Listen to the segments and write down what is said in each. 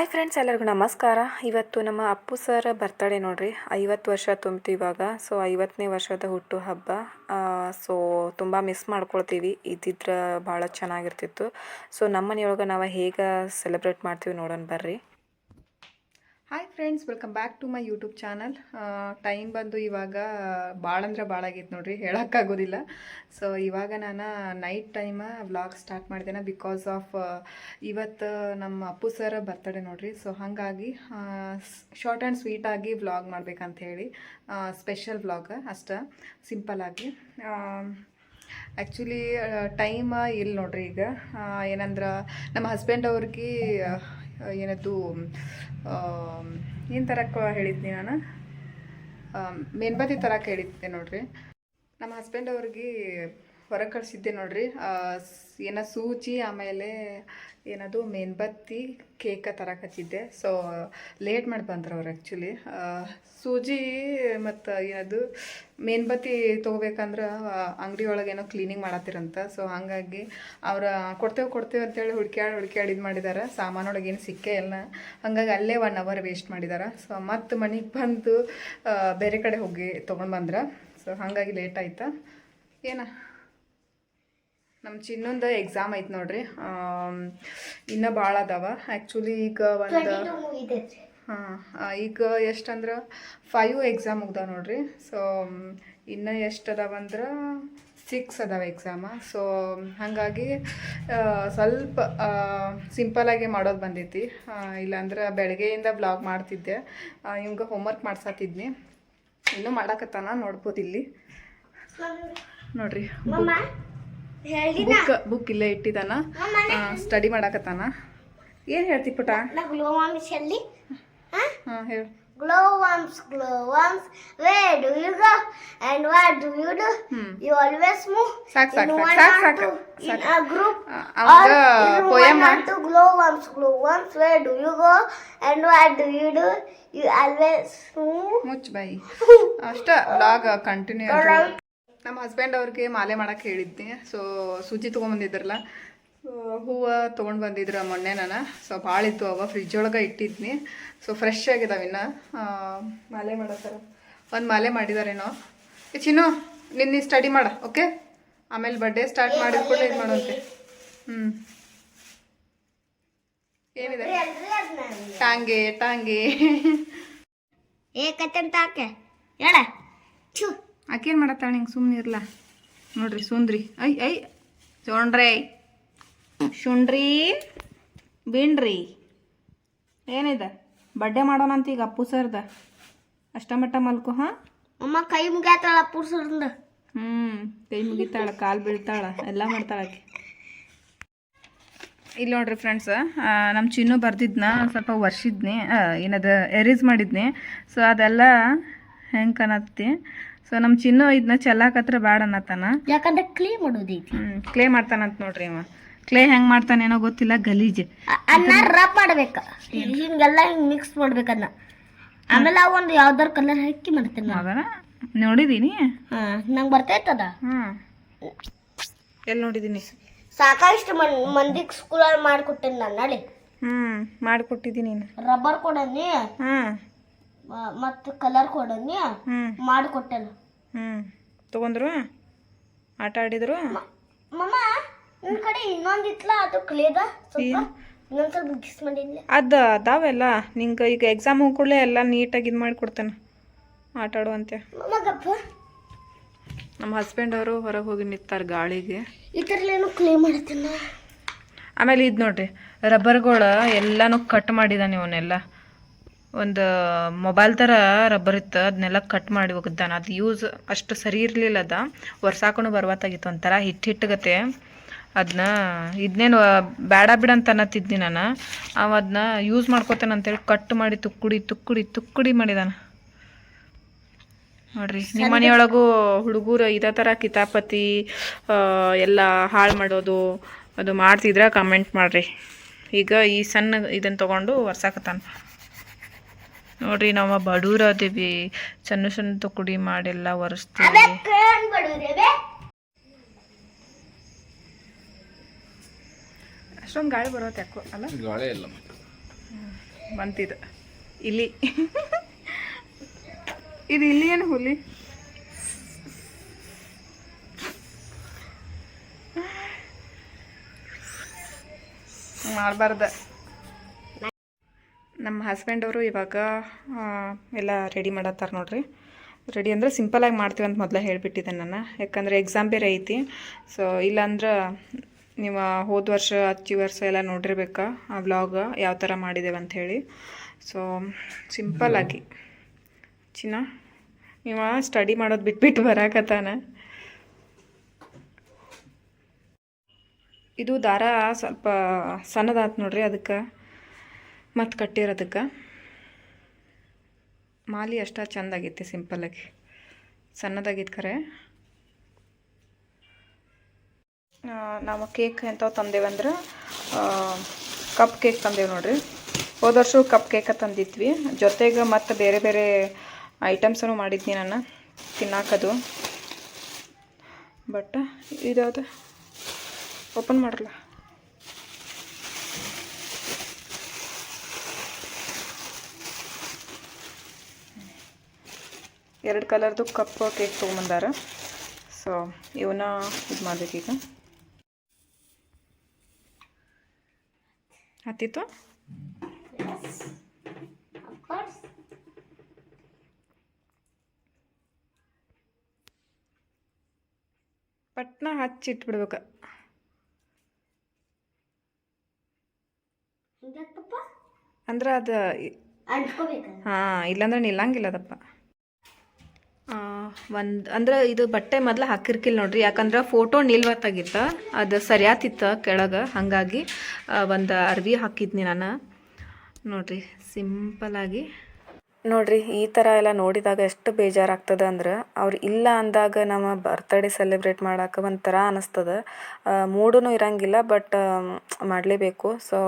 Hi friends ಎಲ್ಲರಿಗೂ ನಮಸ್ಕಾರ. ಇವತ್ತು ನಮ್ಮ ಅಪ್ಪು ಸರ್ ಬರ್ತಡೇ ನೋಡಿರಿ. ಐವತ್ತು ವರ್ಷ ತುಂಬಿತು ಇವಾಗ. ಸೊ ಐವತ್ತನೇ ವರ್ಷದ ಹುಟ್ಟು ಹಬ್ಬ. ಸೊ ತುಂಬ ಮಿಸ್ ಮಾಡ್ಕೊಳ್ತೀವಿ. ಇದ್ದಿದ್ರೆ ಭಾಳ ಚೆನ್ನಾಗಿರ್ತಿತ್ತು. ಸೊ ನಮ್ಮ ಮನೆಯೊಳಗೆ ನಾವು ಹೇಗೆ ಸೆಲೆಬ್ರೇಟ್ ಮಾಡ್ತೀವಿ ನೋಡೋಣ ಬರ್ರಿ. Friends welcome back to my YouTube channel time ಬಂದು ಇವಾಗ ಭಾಳ ಅಂದ್ರೆ ಭಾಳ ಆಗೈತೆ ನೋಡ್ರಿ ಹೇಳೋಕ್ಕಾಗೋದಿಲ್ಲ ಸೊ ಇವಾಗ ನಾನು ನೈಟ್ ಟೈಮ ವ್ಲಾಗ್ ಸ್ಟಾರ್ಟ್ ಮಾಡಿದ್ದೇನೆ ಬಿಕಾಸ್ ಆಫ್ ಇವತ್ತು ನಮ್ಮ ಅಪ್ಪು ಸರ್ ಬರ್ತಡೆ ನೋಡ್ರಿ. ಸೊ ಹಾಗಾಗಿ ಶಾರ್ಟ್ ಆ್ಯಂಡ್ ಸ್ವೀಟಾಗಿ ವ್ಲಾಗ್ ಮಾಡ್ಬೇಕಂತ ಹೇಳಿ ಸ್ಪೆಷಲ್ ವ್ಲಾಗ್ ಅಷ್ಟೇ ಆಗಿ. ಆ್ಯಕ್ಚುಲಿ ಟೈಮ ಇಲ್ಲ ನೋಡ್ರಿ ಈಗ. ಏನಂದ್ರೆ, ನಮ್ಮ ಹಸ್ಬೆಂಡ್ ಅವ್ರಿಗೆ ಏನದು ಏನು ತರಕ್ಕೆ ಹೇಳಿದ್ನಿ ನಾನು? ಮೇನ್ಬತ್ತಿ ತರಕ್ಕೆ ಹೇಳಿದ್ದೆ ನೋಡ್ರಿ. ನಮ್ಮ ಹಸ್ಬೆಂಡ್ ಅವ್ರಿಗೆ ಹೊರಗೆ ಕಳಿಸಿದ್ದೆ ನೋಡ್ರಿ ಏನೋ ಸೂಜಿ, ಆಮೇಲೆ ಏನದು ಮೇನ್ಬತ್ತಿ ಕೇಕ ತರಕ್ಕೆ ಹಚ್ಚಿದ್ದೆ ಸೊ ಲೇಟ್ ಮಾಡಿ ಬಂದ್ರು ಅವ್ರು ಆ್ಯಕ್ಚುಲಿ ಸೂಜಿ ಮತ್ತು ಏನದು ಮೇನ್ಬತ್ತಿ ತೊಗೋಬೇಕಂದ್ರೆ ಅಂಗಡಿ ಒಳಗೆ ಏನೋ ಕ್ಲೀನಿಂಗ್ ಮಾಡತ್ತಿರಂತ. ಸೊ ಹಾಗಾಗಿ ಅವ್ರ ಕೊಡ್ತೇವೆ ಕೊಡ್ತೇವೆ ಅಂತೇಳಿ ಹುಡ್ಕ್ಯಾಡಿ ಹುಡ್ಕ್ಯಾಡಿ ಇದು ಮಾಡಿದಾರೆ. ಸಾಮಾನೊಳಗೆ ಏನು ಸಿಕ್ಕೇ ಇಲ್ಲ. ಹಾಗಾಗಿ ಅಲ್ಲೇ ಒನ್ ಅವರ್ ವೇಸ್ಟ್ ಮಾಡಿದಾರೆ. ಸೊ ಮತ್ತು ಮನೆಗೆ ಬಂದು ಬೇರೆ ಕಡೆ ಹೋಗಿ ತೊಗೊಂಡು ಬಂದ್ರೆ. ಸೊ ಹಾಗಾಗಿ ಲೇಟ್ ಆಯ್ತಾ. ಏನ? ನಮ್ಮ ಚಿನ್ನೊಂದು ಎಕ್ಸಾಮ್ ಐತೆ ನೋಡ್ರಿ. ಇನ್ನ ಭಾಳ ಅದಾವ. ಆ್ಯಕ್ಚುಲಿ ಈಗ ಒಂದು ಹಾಂ ಈಗ ಎಷ್ಟಂದ್ರೆ ಫೈವ್ ಎಕ್ಸಾಮ್ ಮುಗ್ದಾವ ನೋಡ್ರಿ. ಸೊ ಇನ್ನು ಎಷ್ಟು ಅದಾವಂದ್ರೆ ಸಿಕ್ಸ್ ಅದಾವ ಎಕ್ಸಾಮ ಸೊ ಹಾಗಾಗಿ ಸ್ವಲ್ಪ ಸಿಂಪಲಾಗಿ ಮಾಡೋದು ಬಂದೈತಿ. ಇಲ್ಲಾಂದ್ರೆ ಬೆಳಗ್ಗೆಯಿಂದ ಬ್ಲಾಗ್ ಮಾಡ್ತಿದ್ದೆ. ಇವಂಗೆ ಹೋಮ್ವರ್ಕ್ ಮಾಡ್ಸತ್ತಿದ್ನಿ ಇನ್ನೂ ಮಾಡಕತ್ತಾನ ನೋಡ್ಬೋದು ಇಲ್ಲಿ. ನೋಡ್ರಿ. ಬುಕ್ ಬುಕ್ ಇಲ್ಲೇ ಇಟ್ಟಿದಾನ ಸ್ಟಡಿ ಮಾಡಾಕತ್ತಾನ. ಏನ್ ಹೇಳ್ತಿ ಪುಟ? Worms glow worms glow worms where do you go and what do you do you always move ಸಾಕ್ ಸಾಕ್ ಸಾಕ್ ಸಾಕ್ group two where do you go and what do you do you always move ಮುಚ್ ಅಷ್ಟ continue ನಮ್ಮ husband ಅವ್ರಿಗೆ ಮಾಲೆ ಮಾಡಕ್ಕೆ ಹೇಳಿದ್ದೆ. ಸೊ ಸೂಜಿ ತೊಗೊಂಬಂದಿದ್ರಲ್ಲ ಹೂವು ತೊಗೊಂಡು ಬಂದಿದ್ರು ಮೊನ್ನೆ ನಾನು. ಸೊ ಭಾಳ ಇತ್ತು ಅವ ಫ್ರಿಜ್ ಒಳಗೆ ಇಟ್ಟಿದ್ನಿ. ಸೊ ಫ್ರೆಶ್ ಆಗಿದಾವೆ ಇನ್ನು. ಮಾಲೆ ಮಾಲೆ ಥರ ಒಂದು ಮಾಲೆ ಮಾಡಿದಾರೇನೋ. ಏ, ಚಿನ್ನು ನಿನ್ನ ಸ್ಟಡಿ ಮಾಡ ಓಕೆ ಆಮೇಲೆ ಬರ್ಡೇ ಸ್ಟಾರ್ಟ್ ಮಾಡಿದ ಕೂಡ ಇದು ಮಾಡೋಂತೆ ಹ್ಞೂ ಏನಿದೆ? ಟಾಂಗೆ ಟಾಂಗೆ. ಏಕತ್ತಂತ ಹಾಕೆ ಹೇಳ. ಆಕೇನು ಮಾಡತ್ತಾಳೆ ಹಿಂಗೆ ಸುಮ್ಮನೆ ಇರಲ್ಲ ನೋಡ್ರಿ ಸುಂದ್ರಿ. I I ಸೋಣ್ರಿ ಶುಂಡ್ರಿ ಬೀಣ್ರಿ. ಏನಿದೆ? ಬಡ್ಡೆ ಮಾಡೋಣಂತ ಈಗ ಅಪ್ಪು ಸರ್ದ? ಅಷ್ಟಮಟ್ಟ ಮಲ್ಕೋ ಹಾಂ? ಅಮ್ಮ ಕೈ ಮುಗಿತಾಳ ಅಪ್ಪು ಸರ್ದ. ಹ್ಞೂ ಕೈ ಮುಗಿತಾಳ ಕಾಲು ಬೀಳ್ತಾಳ ಎಲ್ಲ ಮಾಡ್ತಾಳ ಆಕೆ. ಇಲ್ಲಿ ನೋಡ್ರಿ ಫ್ರೆಂಡ್ಸ್ ನಮ್ಮ ಚಿನ್ನು ಬರ್ದಿದ್ನ ಸ್ವಲ್ಪ ವರ್ಷಿದ್ನಿ ಏನದ ಎರೇಸ್ ಮಾಡಿದ್ನಿ. ಸೊ ಅದೆಲ್ಲ ಹೆಂಗೆ ಕಾಣತ್ತಿ? ಸೊ ನಮ್ಮ ಚಿನ್ನ ಇದನ್ನ ಚೆಲ್ಲಾಕತ್ರ ಬ್ಯಾಡ ಅನ್ನತ್ತಾನ? ಯಾಕಂದ್ರೆ ಕ್ಲೇ ಮಾಡೋದೈತಿ. ಹ್ಞೂ ಕ್ಲೇ ಮಾಡ್ತಾನಂತ ನೋಡ್ರಿ ಅವ ಕ್ಲೇ ಹೆಂಗೆ ಮಾಡ್ತಾನೇನೋ ಗೊತ್ತಿಲ್ಲ ಗಲೀಜ್. ಅನ್ನ ರಬ್ ಮಾಡ್ಬೇಕ. ಹಿಂಗೆಲ್ಲ ಹಿಂಗ್ ಮಿಕ್ಸ್ ಮಾಡ್ಬೇಕನ್ನ ಆಮೇಲೆ ಅವೊಂದು ಯಾವ್ದಾರ ಕಲರ್ ಹಾಕಿ ಮಾಡ್ತೇನೆ ನಾನು. ಹೌದಾ ನೋಡಿದೀನಿ. ಹಾ ನಂಗೆ ಬರ್ತೈತದ? ಹ್ಞೂ ಎಲ್ಲಿ ನೋಡಿದೀನಿ? ಸಾಕಷ್ಟು ಮನ್ ಮಂದಿಗೆ ಸ್ಕೂಲಲ್ಲಿ ಮಾಡ್ಕೊಟ್ಟೇನೆ ನಾನು ನಡಿ ಹ್ಞೂ ಮಾಡಿಕೊಟ್ಟಿದ್ದೀನಿ ನೀನು ರಬ್ಬರ್ ಕೊಡನಿ. ಹ್ಮ್. ಮತ್ತು ಕಲರ್ ಕೊಡನಿ. ಹ್ಞೂ ಮಾಡಿಕೊಟ್ಟೆನು. ಹ್ಞೂ ತೊಗೊಂಡ್ರು? ಆಟ ಆಡಿದ್ರು? ಮಮ್ಮ ಕಡೆ ಇನ್ನೊಂದು ಇತ್ಲ? ಅದು ಕ್ಲೇದ ಸ್ವಲ್ಪ ಇನ್ನೊಂದ್ ಸ್ವಲ್ಪ ಗಿಸ್ ಮಾಡಿದ್ಲೆ ಅದು ಅದಾವೆಲ್ಲ. ನಿಂಗೆ ಈಗ ಎಕ್ಸಾಮ್ ಹೋಗ್ಕೊಳ್ಳೆ ಎಲ್ಲ ನೀಟಾಗಿ ಇದು ಮಾಡಿಕೊಡ್ತೇನೆ. ಆಟ ಆಡುವಂತೆ. ಮಮ್ಮ ಗಪ್ಪ. ನಮ್ಮ ಹಸ್ಬೆಂಡ್ ಅವರು ಹೊರಗೆ ಹೋಗಿ ನಿಂತಾರೆ ಗಾಳಿಗೆ. ಈ ಥರ ಏನೋ ಕ್ಲೇ ಮಾಡ್ತೇನೆ ಆಮೇಲೆ ಇದು ನೋಡ್ರಿ ರಬ್ಬರ್ಗಳು ಎಲ್ಲನೂ ಕಟ್ ಮಾಡಿದಾನೆ ಇವನ್ನೆಲ್ಲ. ಒಂದು ಮೊಬೈಲ್ ಥರ ರಬ್ಬರ್ ಇತ್ತು ಅದನ್ನೆಲ್ಲ ಕಟ್ ಮಾಡಿ ಒಗದ್ದಾನ ಅದು ಯೂಸ್ ಅಷ್ಟು ಸರಿ ಇರಲಿಲ್ಲ ಅದ. ವರ್ಷಾಕೊಂಡು ಬರ್ವತ್ತಾಗಿತ್ತು ಒಂಥರ ಹಿಟ್ಟು ಹಿಟ್ಟಗತೆ ಅದನ್ನ ಇದನ್ನೇನು ಬೇಡ ಬಿಡ ಅಂತ ಅನ್ನತ್ತಿದ್ನಿ ನಾನು. ಅವ ಅದನ್ನ ಯೂಸ್ ಮಾಡ್ಕೋತಾನೆ ಅಂತೇಳಿ ಕಟ್ ಮಾಡಿ ತುಕ್ಕುಡಿ ತುಕ್ಕುಡಿ ತುಕ್ಕುಡಿ ಮಾಡಿದಾನ. ನೋಡ್ರಿ ನಿಮ್ಮ ಮನೆಯೊಳಗೂ ಹುಡುಗರು ಇದೇ ಥರ ಕಿತಾಪತಿ ಎಲ್ಲ ಹಾಳು ಮಾಡೋದು ಅದು ಮಾಡ್ತಿದ್ರೆ ಕಮೆಂಟ್ ಮಾಡ್ರಿ. ಈಗ ಈ ಸಣ್ಣ ಇದನ್ನು ತೊಗೊಂಡು ಒರ್ಸಾಕತ್ತಾನ ನೋಡ್ರಿ ನಾವು ಬಡೂರ ಅದೀವಿ. ಸಣ್ಣ ಸಣ್ಣ ತುಕುಡಿ ಮಾಡೆಲ್ಲ ಒರೆಸ್ತೀವಿ. ಅಷ್ಟೊಂದು ಗಾಳಿ ಬರೋತ್ ಯಾಕೋ ಅಲ್ಲ? ಗಾಳಿ ಇಲ್ಲ ಬಂತಿದು. ಇಲಿ ಇದು ಇಲ್ಲಿ ಏನು ಹುಲಿ? ಮಾಡಬಾರ್ದ. ನಮ್ಮ ಹಸ್ಬೆಂಡ್ ಅವರು ಇವಾಗ ಎಲ್ಲ ರೆಡಿ ಮಾಡತ್ತಾರೆ ನೋಡ್ರಿ. ರೆಡಿ ಅಂದ್ರೆ ಸಿಂಪಲಾಗಿ ಮಾಡ್ತೀವಿ ಅಂತ ಮೊದಲೇ ಹೇಳಿಬಿಟ್ಟಿದ್ದೆ ನಾನು. ಯಾಕಂದರೆ ಎಕ್ಸಾಮ್ ಬೇರೆ ಐತಿ. ಸೊ ಇಲ್ಲಾಂದ್ರೆ ನೀವು ಹೋದ ವರ್ಷ ಹಚ್ಚಿ ವರ್ಷ ಎಲ್ಲ ನೋಡಿರ್ಬೇಕಾ, ಆ ವ್ಲಾಗ್ ಯಾವ ಥರ ಮಾಡಿದ್ದೇವೆ ಅಂಥೇಳಿ ಸೊ ಸಿಂಪಲಾಗಿ ಚಿನ್ನ, ನೀವು ಸ್ಟಡಿ ಮಾಡೋದು ಬಿಟ್ಬಿಟ್ಟು ಬರಾಕತ್ತಾನ. ಇದು ದಾರ ಸ್ವಲ್ಪ ಸಣ್ಣದಾತು ನೋಡ್ರಿ ಅದಕ್ಕೆ. ಮತ್ತು ಕಟ್ಟಿರೋದಕ್ಕೆ? ಮಾಲಿ ಅಷ್ಟ ಚಂದ ಆಗೈತಿ ಸಿಂಪಲ್ಲಾಗಿ ಸಣ್ಣದಾಗಿತ್ತು ಖರೆ ನಾವು ಕೇಕ್ ಎಂಥವು ತಂದೇವಂದ್ರೆ ಕಪ್ ಕೇಕ್ ತಂದೇವು ನೋಡ್ರಿ. ಹೋದ ವರ್ಷ ಕಪ್ ಕೇಕ ತಂದಿದ್ವಿ. ಜೊತೆಗೆ ಮತ್ತು ಬೇರೆ ಬೇರೆ ಐಟಮ್ಸನ್ನು ಮಾಡಿದ್ನಿ ನಾನು, ತಿನ್ನಾಕದು. ಬಟ್ ಇದಾದ ಓಪನ್ ಮಾಡಲ್ಲ ಎರಡು ಕಲರ್ದು ಕಪ್ ಕೇಕ್ ತೊಗೊಂಬಂದಾರ. ಸೊ ಇವನ್ನ ಇದು ಮಾಡಬೇಕೀಗ ಹತ್ತಿತ್ತು ಪಟ್ನ ಹಚ್ಚಿಟ್ಬಿಡ್ಬೇಕು ಅಂದ್ರೆ ಅದು ಹಾಂ ಇಲ್ಲಾಂದ್ರೆ ನಿಲ್ಲಂಗಿಲ್ಲ ಅದಪ್ಪ. ಒಂದು ಅಂದ್ರೆ ಇದು ಬಟ್ಟೆ ಮೊದಲು ಹಾಕಿರ್ಕಿಲ್ಲ ನೋಡ್ರಿ. ಯಾಕಂದ್ರೆ ಫೋಟೋ ನಿಲ್ವತ್ತಾಗಿತ್ತ. ಅದು ಸರಿಯಾತಿತ್ತ ಕೆಳಗೆ. ಹಾಗಾಗಿ ಒಂದು ಅರ್ವಿ ಹಾಕಿದ್ನಿ ನಾನು. ನೋಡ್ರಿ ಸಿಂಪಲಾಗಿ ನೋಡ್ರಿ, ಈ ಥರ ಎಲ್ಲ ನೋಡಿದಾಗ ಎಷ್ಟು ಬೇಜಾರಾಗ್ತದೆ ಅಂದ್ರೆ, ಅವ್ರು ಇಲ್ಲ ಅಂದಾಗ ನಮ್ಮ ಬರ್ತಡೇ ಸೆಲೆಬ್ರೇಟ್ ಮಾಡಕ್ಕೆ ಒಂಥರ ಅನ್ನಿಸ್ತದೆ ಮೂಡೂ ಇರಂಗಿಲ್ಲ ಬಟ್ ಮಾಡಲೇಬೇಕು. ಸೊ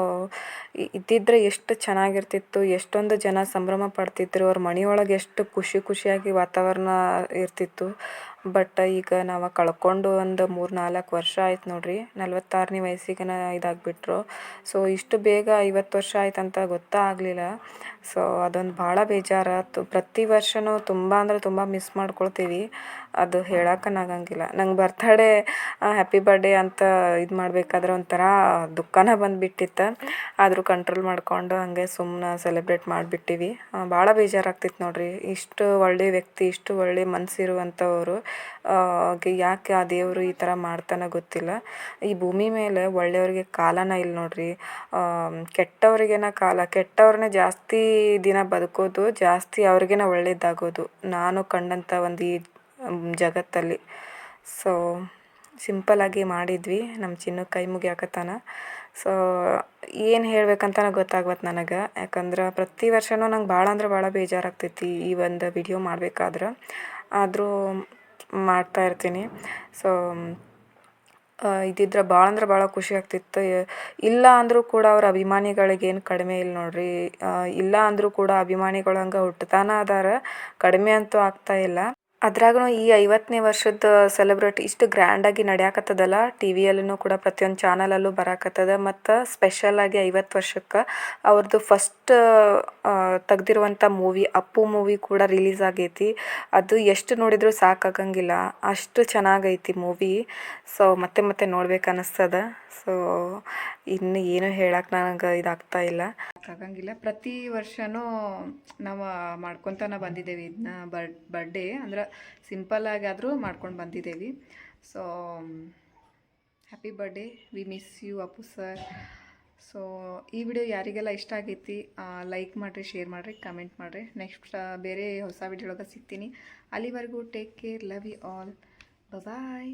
ಇದ್ದಿದ್ರೆ ಎಷ್ಟು ಚೆನ್ನಾಗಿರ್ತಿತ್ತು, ಎಷ್ಟೊಂದು ಜನ ಸಂಭ್ರಮ ಪಡ್ತಿದ್ರು, ಅವ್ರ ಮನೆಯೊಳಗೆ ಎಷ್ಟು ಖುಷಿ ಖುಷಿಯಾಗಿ ವಾತಾವರಣ ಇರ್ತಿತ್ತು. ಬಟ್ ಈಗ ನಾವು ಕಳ್ಕೊಂಡು ಒಂದು ಮೂರು ನಾಲ್ಕು ವರ್ಷ ಆಯ್ತು ನೋಡ್ರಿ. ನಲ್ವತ್ತಾರನೇ ವಯಸ್ಸಿಗೆ ಇದಾಗ್ಬಿಟ್ರು. ಸೊ ಇಷ್ಟು ಬೇಗ ಐವತ್ತು ವರ್ಷ ಆಯ್ತಂತ ಗೊತ್ತಾ ಆಗಲಿಲ್ಲ. ಸೊ ಅದೊಂದು ಭಾಳ ಬೇಜಾರಾತು ಪ್ರತಿ ವರ್ಷವೂ ತುಂಬ ಅಂದರೆ ತುಂಬ ಮಿಸ್ ಮಾಡ್ಕೊಳ್ತೀವಿ. ಅದು ಹೇಳಕ್ಕನಾಗಂಗಿಲ್ಲ ನಂಗೆ ಬರ್ತಡೇ ಹ್ಯಾಪಿ ಬರ್ಡೇ ಅಂತ ಇದು ಮಾಡಬೇಕಾದ್ರೆ ಒಂಥರ ದುಃಖನ ಬಂದುಬಿಟ್ಟಿತ್ತು. ಆದರೂ ಕಂಟ್ರೋಲ್ ಮಾಡ್ಕೊಂಡು ಹಾಗೆ ಸುಮ್ಮನೆ ಸೆಲೆಬ್ರೇಟ್ ಮಾಡಿಬಿಟ್ಟಿವಿ. ಭಾಳ ಬೇಜಾರಾಗ್ತಿತ್ತು ನೋಡ್ರಿ. ಇಷ್ಟು ಒಳ್ಳೆಯ ವ್ಯಕ್ತಿ, ಇಷ್ಟು ಒಳ್ಳೆಯ ಮನಸ್ಸಿರುವಂಥವ್ರು ಯಾಕೆ ಆ ದೇವರು ಈ ಥರ ಮಾಡ್ತಾನೆ ಗೊತ್ತಿಲ್ಲ. ಈ ಭೂಮಿ ಮೇಲೆ ಒಳ್ಳೆಯವ್ರಿಗೆ ಕಾಲನ ಇಲ್ಲ ನೋಡ್ರಿ. ಕೆಟ್ಟವ್ರಿಗೇನ ಕಾಲ, ಕೆಟ್ಟವ್ರನ್ನೇ ಜಾಸ್ತಿ ದಿನ ಬದುಕೋದು, ಜಾಸ್ತಿ ಅವ್ರಿಗೇನ ಒಳ್ಳೇದಾಗೋದು. ನಾನು ಕಂಡಂಥ ಒಂದು ಈ ಜಗತ್ತಲ್ಲಿ. ಸೊ ಸಿಂಪಲಾಗಿ ಮಾಡಿದ್ವಿ. ನಮ್ಮ ಚಿನ್ನು ಕೈ ಮುಗಿಯಾಕತ್ತಾನ. ಸೊ ಏನು ಹೇಳ್ಬೇಕಂತನ ಗೊತ್ತಾಗ್ವತ್ತು ನನಗೆ. ಯಾಕಂದ್ರೆ ಪ್ರತಿ ವರ್ಷವೂ ನಂಗೆ ಭಾಳ ಅಂದ್ರೆ ಭಾಳ ಬೇಜಾರಾಗ್ತೈತಿ ಈ ಒಂದು ವಿಡಿಯೋ ಮಾಡ್ಬೇಕಾದ್ರೆ. ಆದರೂ ಮಾಡ್ತಾ ಇರ್ತೀನಿ. ಸೊ ಇದ್ದಿದ್ರೆ ಭಾಳ ಅಂದ್ರೆ ಭಾಳ ಖುಷಿ ಆಗ್ತಿತ್ತು. ಇಲ್ಲ ಅಂದರೂ ಕೂಡ ಅವ್ರ ಅಭಿಮಾನಿಗಳಿಗೆ ಏನು ಕಡಿಮೆ ಇಲ್ಲ ನೋಡ್ರಿ. ಇಲ್ಲ ಅಂದರೂ ಕೂಡ ಅಭಿಮಾನಿಗಳಂಗೆ ಹಂಗೆ ಹುಟ್ಟುತ್ತಾನ ಅದಾರ. ಕಡಿಮೆ ಅಂತೂ ಆಗ್ತಾ ಇಲ್ಲ. ಅದ್ರಾಗೂ ಈ ಐವತ್ತನೇ ವರ್ಷದ ಸೆಲೆಬ್ರೇಟ್ ಇಷ್ಟು ಗ್ರ್ಯಾಂಡಾಗಿ ನಡೆಯಾಕತ್ತದಲ್ಲ ಟಿ ವಿಯಲ್ಲೂ ಕೂಡ ಪ್ರತಿಯೊಂದು ಚಾನಲಲ್ಲೂ ಬರಾಕತ್ತದ, ಮತ್ತು ಸ್ಪೆಷಲಾಗಿ ಐವತ್ತು ವರ್ಷಕ್ಕೆ ಅವ್ರದ್ದು ಫಸ್ಟ್ ತೆಗ್ದಿರುವಂಥ ಮೂವಿ ಅಪ್ಪು ಮೂವಿ ಕೂಡ ರಿಲೀಸ್ ಆಗೈತಿ. ಅದು ಎಷ್ಟು ನೋಡಿದರೂ ಸಾಕಾಗಂಗಿಲ್ಲ. ಅಷ್ಟು ಚೆನ್ನಾಗೈತಿ ಮೂವಿ ಸೊ ಮತ್ತೆ ಮತ್ತೆ ನೋಡ್ಬೇಕು ಅನ್ನಿಸ್ತದ ಸೊ ಇನ್ನು ಏನು ಹೇಳಕ್ಕೆ ನನಗೆ ಇದಾಗ್ತಾ ಇಲ್ಲ. ಆಗಂಗಿಲ್ಲ. ಪ್ರತಿ ವರ್ಷವೂ ನಾವು ಮಾಡ್ಕೊತಾನೆ ಬಂದಿದ್ದೇವೆ. ಇದನ್ನ ಬರ್ ಬರ್ಡೇ ಅಂದ್ರೆ ಸಿಂಪಲ್ಲಾಗಿ ಆದರೂ ಮಾಡ್ಕೊಂಡು ಬಂದಿದ್ದೇವೆ. So happy birthday we miss you Appu sir so ಈ ವಿಡಿಯೋ ಯಾರಿಗೆಲ್ಲ ಇಷ್ಟ ಆಗೈತಿ ಲೈಕ್ ಮಾಡಿರಿ ಶೇರ್ ಮಾಡಿರಿ ಕಮೆಂಟ್ ಮಾಡಿರಿ. ನೆಕ್ಸ್ಟ್ ಬೇರೆ ಹೊಸ ವಿಡಿಯೋ ಒಳಗೆ ಸಿಗ್ತೀನಿ. ಅಲ್ಲಿವರೆಗೂ take care love you all bye